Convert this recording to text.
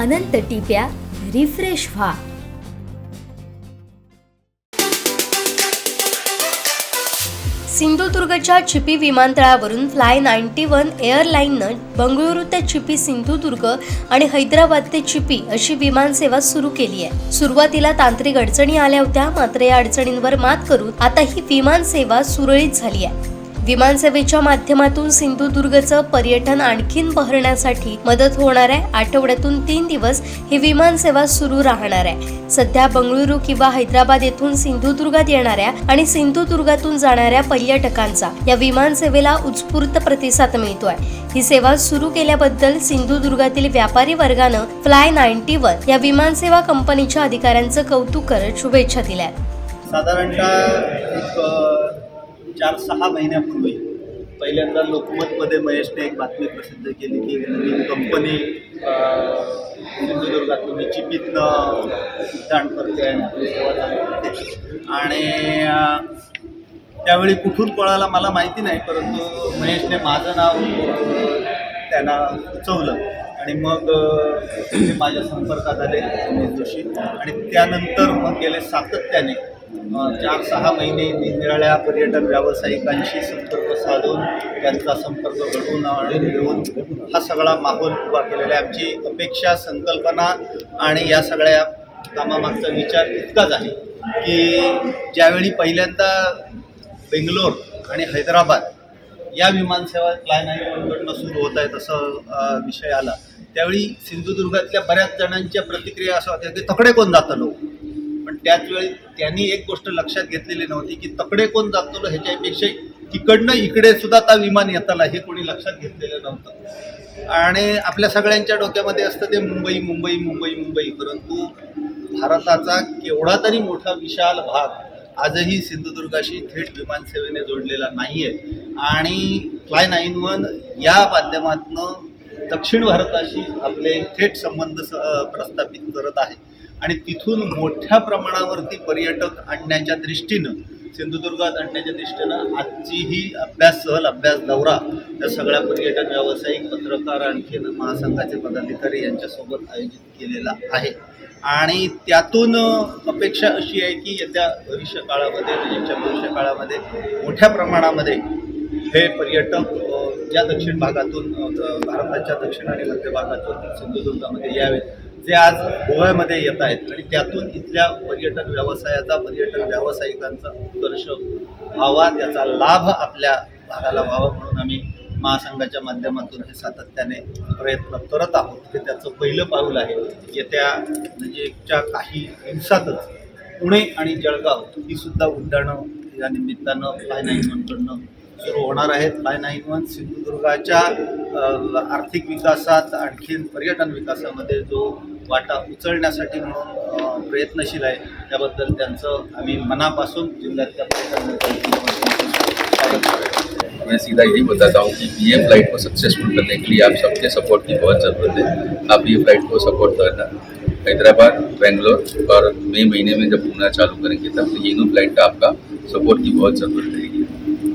अनंत टिप्या refresh व्हा. सिंधुदुर्गच्या चिपी विमानतळावरून फ्लाय नाईन्टी वन एअरलाईननं बंगळुरू ते चिपी सिंधुदुर्ग आणि हैदराबाद ते चिपी अशी विमानसेवा सुरू केली आहे. सुरुवातीला तांत्रिक अडचणी आल्या होत्या मात्र या अडचणींवर मात करून आता ही विमानसेवा सुरळीत झाली आहे. विमानसेवेच्या माध्यमातून सिंधुदुर्गचं पर्यटन आणखीन बहरण्यासाठी मदत होणार आहे. आठवड्यातून तीन दिवस ही विमानसेवा सुरू राहणार आहे. सध्या बंगळुरू किंवा हैदराबाद येथून सिंधुदुर्गात येणाऱ्या आणि सिंधुदुर्गातून जाणाऱ्या पर्यटकांचा या विमानसेवेला उत्स्फूर्त प्रतिसाद मिळतोय. ही सेवा सुरू केल्याबद्दल सिंधुदुर्गातील व्यापारी वर्गानं फ्लाय नाईन्टी वन या विमानसेवा कंपनीच्या अधिकाऱ्यांचं कौतुक करत शुभेच्छा दिल्या साधारणतः चार सहा महिन्यापूर्वी पहिल्यांदा लोकमतमध्ये महेशने एक बातमी प्रसिद्ध केली की नवीन कंपनी अ, सिंधुदुर्गात तुम्ही चिपीतनं उड्डाण करते आणि त्यावेळी कुठून पळाला मला माहिती नाही परंतु महेशने माझं नाव त्यांना सुचवलं. आणि मग माझ्या संपर्कात आले जोशी. आणि त्यानंतर मग गेले सातत्याने चार सहा महिने निरनिराळ्या पर्यटन व्यावसायिकांशी संपर्क साधून त्यांचा संपर्क घडवून आणून घेऊन हा सगळा माहोल उभा केलेला आहे. आमची अपेक्षा संकल्पना आणि या सगळ्या कामामागचा विचार इतकाच आहे की ज्यावेळी पहिल्यांदा बेंगलोर आणि हैदराबाद या विमानसेवा फ्लाय नाईनकडनं सुरू होत आहे तसं विषय आला त्यावेळी सिंधुदुर्गातल्या बऱ्याच जणांच्या प्रतिक्रिया असं होत्या की तकडे कोण जातं लोक? त्याचवेळी त्यांनी एक गोष्ट लक्षात घेतलेली नव्हती की तकडे कोण जातो ह्याच्यापेक्षा तिकडनं इकडे सुद्धा आता विमान येताला हे कोणी लक्षात घेतलेलं नव्हतं. आणि आपल्या सगळ्यांच्या डोक्यामध्ये असतं ते मुंबई मुंबई मुंबई मुंबई. परंतु भारताचा केवढा तरी मोठा विशाल भाग आजही सिंधुदुर्गाशी थेट विमानसेवेने जोडलेला नाही आहे आणि फ्लाय नाईन वन या माध्यमातनं दक्षिण भारताशी आपले थेट संबंध स- प्रस्थापित करत आहे. आणि तिथून मोठ्या प्रमाणावरती पर्यटक आणण्याच्या दृष्टीनं सिंधुदुर्गात आणण्याच्या दृष्टीनं आजची ही अभ्यास सहल अभ्यास दौरा या सगळ्या पर्यटन व्यावसायिक पत्रकार आणखीन महासंघाचे पदाधिकारी यांच्यासोबत आयोजित केलेला आहे. आणि त्यातून अपेक्षा अशी आहे की येत्या भविष्य काळामध्ये म्हणजे नजीकच्या भविष्य काळामध्ये मोठ्या प्रमाणामध्ये हे पर्यटक ज्या या दक्षिण भागातून भारताच्या दक्षिण आणि मध्य भागातून सिंधुदुर्गामध्ये यावेत जे आज गोव्यामध्ये येत आहेत आणि त्यातून इथल्या पर्यटन व्यवसायाचा पर्यटन व्यावसायिकांचा उत्कर्ष व्हावा त्याचा लाभ आपल्या भागाला व्हावा म्हणून आम्ही महासंघाच्या माध्यमातून हे सातत्याने प्रयत्न करत आहोत. हे त्याचं पहिलं पाऊल आहे. येत्या म्हणजे नजीकच्या काही दिवसातच पुणे आणि जळगाव ही सुद्धा उड्डाणं या निमित्तानं फ्लाय नाईन सुरू होणार आहेत फाय नाईन वन सिंधुदुर्गाच्या आर्थिक विकासात आणखीन पर्यटन विकासामध्ये जो वाटा उचलण्यासाठी म्हणून प्रयत्नशील आहे त्याबद्दल त्यांचं आम्ही मनापासून जिल्ह्यातल्या पर्यटन मैं सीधा यही बताता हूँ कि ये फ्लाइट को सक्सेसफुल करने के लिए आप सबके सपोर्ट की बहुत ज़रूरत है। आप ये फ्लाइट को सपोर्ट करना। हैदराबाद बेंगलोर और मई महीने में जब घूमना चालू करेंगे तब तो ये फ्लाइट का आपका सपोर्ट की बहुत ज़रूरत है।